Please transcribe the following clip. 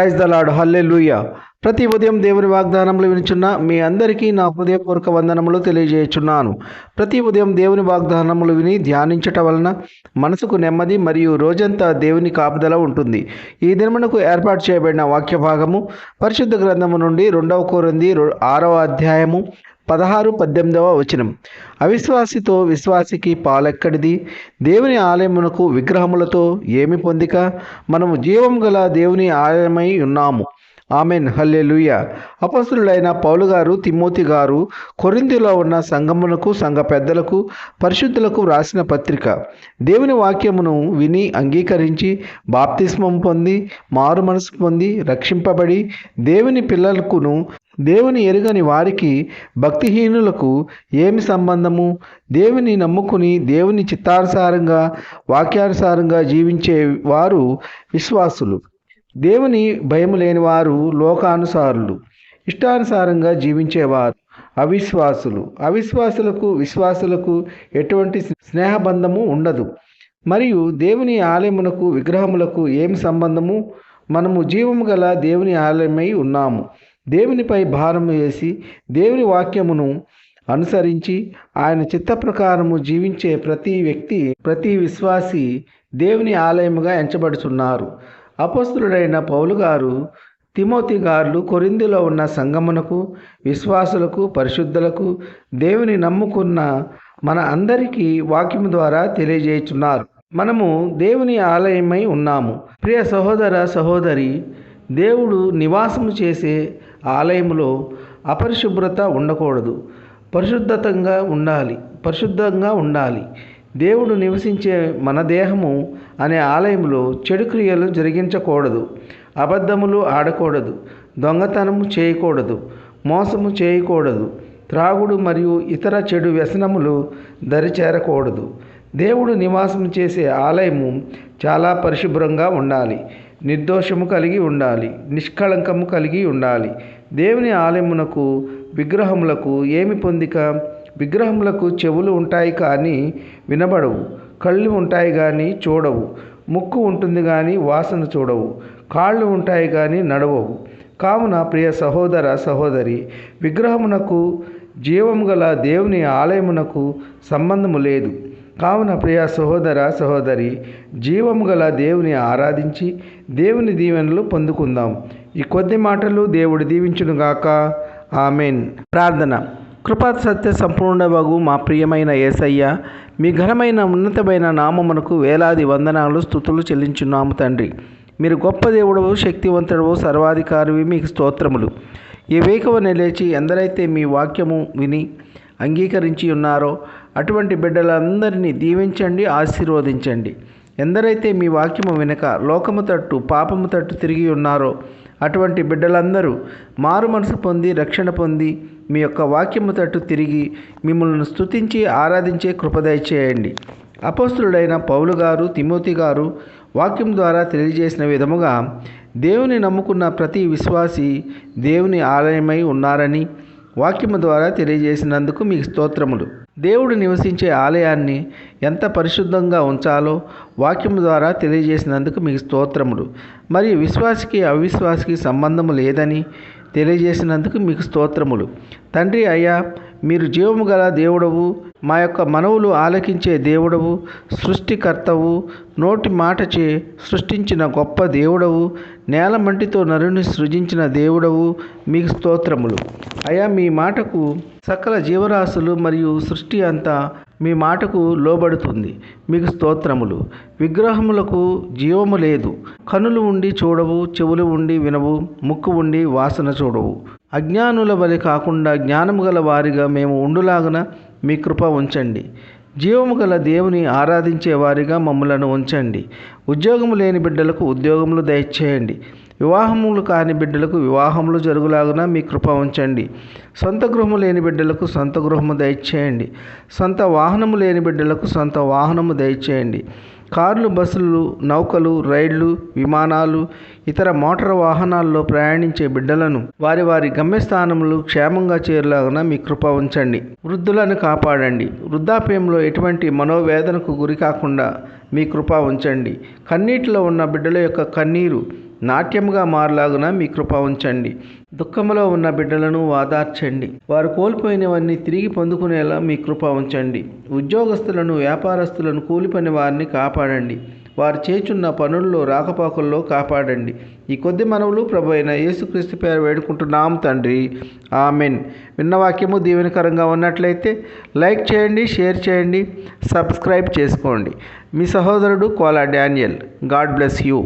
Praise the lord హల్లే ప్రతి ఉదయం దేవుని వాగ్దానములు వినుచున్న మీ అందరికీ నా హృదయపూర్వక వందనములు తెలియజేయుచున్నాను. ప్రతి ఉదయం దేవుని వాగ్దానములు విని ధ్యానించటం వలన మనసుకు నెమ్మది మరియు రోజంతా దేవుని కాపుదల ఉంటుంది. ఈ దినమునకు ఏర్పాటు చేయబడిన వాక్య భాగము పరిశుద్ధ గ్రంథము నుండి రెండవ కోరింది ఆరవ అధ్యాయము పదహారు పద్దెనిమిదవ వచనం. అవిశ్వాసితో విశ్వాసికి పాలెక్కడిది? దేవుని ఆలయమునకు విగ్రహములతో ఏమి పొందిక? మనము జీవం గల దేవుని ఆలయమై ఉన్నాము. ఆమెన్. హల్లెలూయ. అపస్తులుడైన పౌలు గారు తిమోతి గారు కొరిందిలో ఉన్న సంఘమునకు సంఘ పెద్దలకు పరిశుద్ధులకు వ్రాసిన పత్రిక. దేవుని వాక్యమును విని అంగీకరించి బాప్తిస్మం పొంది మారు మనసు పొంది రక్షింపబడి దేవుని పిల్లలకును దేవుని ఎరుగని వారికి భక్తిహీనులకు ఏమి సంబంధము? దేవుని నమ్ముకుని దేవుని చిత్తానుసారంగా వాక్యానుసారంగా జీవించే వారు విశ్వాసులు. దేవుని భయం లేని వారు లోకానుసారులు ఇష్టానుసారంగా జీవించేవారు అవిశ్వాసులు. అవిశ్వాసులకు విశ్వాసులకు ఎటువంటి స్నేహబంధము ఉండదు. మరియు దేవుని ఆలయమునకు విగ్రహములకు ఏమి సంబంధము? మనము జీవము గల దేవుని ఆలయమై ఉన్నాము. దేవునిపై భారం వేసి దేవుని వాక్యమును అనుసరించి ఆయన చిత్త ప్రకారము జీవించే ప్రతి వ్యక్తి ప్రతి విశ్వాసి దేవుని ఆలయముగా ఎంచబడుతున్నారు అపస్తులుడైన పౌలు గారు తిమోతి గారులు కొరిందిలో ఉన్న సంగమునకు విశ్వాసులకు పరిశుద్ధులకు దేవుని నమ్ముకున్న మన అందరికీ వాక్యం ద్వారా తెలియజేయుచున్నారు. మనము దేవుని ఆలయమై ఉన్నాము. ప్రియ సహోదర సహోదరి దేవుడు నివాసము చేసే ఆలయంలో అపరిశుభ్రత ఉండకూడదు. పరిశుద్ధతంగా ఉండాలి. పరిశుద్ధంగా ఉండాలి. దేవుడు నివసించే మన దేహము అనే ఆలయంలో చెడు క్రియలు జరిగించకూడదు. అబద్ధములు ఆడకూడదు. దొంగతనము చేయకూడదు. మోసము చేయకూడదు. త్రాగుడు మరియు ఇతర చెడు వ్యసనములు దరిచేరకూడదు. దేవుడు నివాసం చేసే ఆలయము చాలా పరిశుభ్రంగా ఉండాలి. నిర్దోషము కలిగి ఉండాలి. నిష్కళంకము కలిగి ఉండాలి. దేవుని ఆలయమునకు విగ్రహములకు ఏమి పొందిక? విగ్రహములకు చెవులు ఉంటాయి కానీ వినబడవు కళ్ళు ఉంటాయి కానీ చూడవు ముక్కు ఉంటుంది కానీ వాసన చూడవు కాళ్ళు ఉంటాయి కానీ నడవవు. కావున ప్రియ సహోదర సహోదరి విగ్రహమునకు జీవము గల దేవుని ఆలయమునకు సంబంధము లేదు. కావున ప్రియ సహోదర సహోదరి జీవము గల దేవుని ఆరాధించి దేవుని దీవెనలు పొందుకుందాం. ఈ కొద్ది మాటలు దేవుడు దీవించునుగాక. ఆమెన్. ప్రార్థన. కృపా సత్య సంపూర్ణవగు మా ప్రియమైన యేసయ్య మీ ఘనమైన ఉన్నతమైన నామమునకు వేలాది వందనాలు స్థుతులు చెల్లించున్నాము తండ్రి. మీరు గొప్ప దేవుడవు శక్తివంతుడవు సర్వాధికారివి మీకు స్తోత్రములు. ఈ వేకవని లేచి ఎందరైతే మీ వాక్యము విని అంగీకరించి ఉన్నారో అటువంటి బిడ్డలందరినీ దీవించండి ఆశీర్వదించండి. ఎందరైతే మీ వాక్యము వినక లోకము తట్టు పాపము తట్టు తిరిగి ఉన్నారో అటువంటి బిడ్డలందరూ మారు మనసు పొంది రక్షణ పొంది మీ యొక్క వాక్యము తట్టు తిరిగి మిమ్మల్ని స్తుతించి ఆరాధించే కృపదయ చేయండి. అపోస్తులుడైన పౌలు గారు తిమోతి గారు వాక్యం ద్వారా తెలియజేసిన విధముగా దేవుని నమ్ముకున్న ప్రతి విశ్వాసి దేవుని ఆలయమై ఉన్నారని వాక్యము ద్వారా తెలియజేసినందుకు మీకు స్తోత్రములు. దేవుడు నివసించే ఆలయాన్ని ఎంత పరిశుద్ధంగా ఉంచాలో వాక్యం ద్వారా తెలియజేసినందుకు మీకు స్తోత్రములు. మరియు విశ్వాసికి అవిశ్వాసికి సంబంధము లేదని తెలియజేసినందుకు మీకు స్తోత్రములు. తండ్రి అయ్యా మీరు జీవము గల దేవుడవు మా యొక్క మనవులు ఆలకించే దేవుడవు సృష్టికర్తవు నోటి మాటచే సృష్టించిన గొప్ప దేవుడవు నేల మంటితో నరుని సృజించిన దేవుడవు మీకు స్తోత్రములు. అయా మీ మాటకు సకల జీవరాశులు మరియు సృష్టి అంతా మీ మాటకు లోబడుతుంది. మీకు స్తోత్రములు. విగ్రహములకు జీవము లేదు. కనులు ఉండి చూడవు చెవులు ఉండి వినవు ముక్కు ఉండి వాసన చూడవు. అజ్ఞానుల వలె కాకుండా జ్ఞానము గల వారిగా మేము ఉండులాగన మీ కృప ఉంచండి. జీవము గల దేవుని ఆరాధించే వారిగా మమ్మలను ఉంచండి. ఉద్యోగము లేని బిడ్డలకు ఉద్యోగములు దయచేయండి. వివాహములు కాని బిడ్డలకు వివాహములు జరుగులాగున మీ కృప ఉంచండి. సొంత గృహము లేని బిడ్డలకు సొంత గృహము దయచేయండి. సొంత వాహనము లేని బిడ్డలకు సొంత వాహనము దయచేయండి. కార్లు బస్సులు నౌకలు రైళ్ళు విమానాలు ఇతర మోటార్ వాహనాల్లో ప్రయాణించే బిడ్డలను వారి వారి గమ్యస్థానములు క్షేమంగా చేరులాగున మీ కృప ఉంచండి. వృద్ధులను కాపాడండి. వృద్ధాప్యంలో ఎటువంటి మనోవేదనకు గురి కాకుండా మీ కృప ఉంచండి. కన్నీటిలో ఉన్న బిడ్డల యొక్క కన్నీరు నాట్యముగా మారలాగున మీ కృప ఉంచండి. దుఃఖములో ఉన్న బిడ్డలను వాదార్చండి. వారు కోల్పోయినవన్నీ తిరిగి పొందుకునేలా మీ కృప ఉంచండి. ఉద్యోగస్తులను వ్యాపారస్తులను కూలి పని వారిని కాపాడండి. వారు చేచున్న పనుల్లో రాకపోకల్లో కాపాడండి. ఈ కొద్ది మనవులు ప్రభు అయిన యేసుక్రీస్తు పేరు వేడుకుంటున్నాం తండ్రి. ఆమెన్. విన్న వాక్యము దీవెనకరంగా ఉన్నట్లయితే లైక్ చేయండి షేర్ చేయండి సబ్స్క్రైబ్ చేసుకోండి. మీ సహోదరుడు Kola Daniel. God bless you.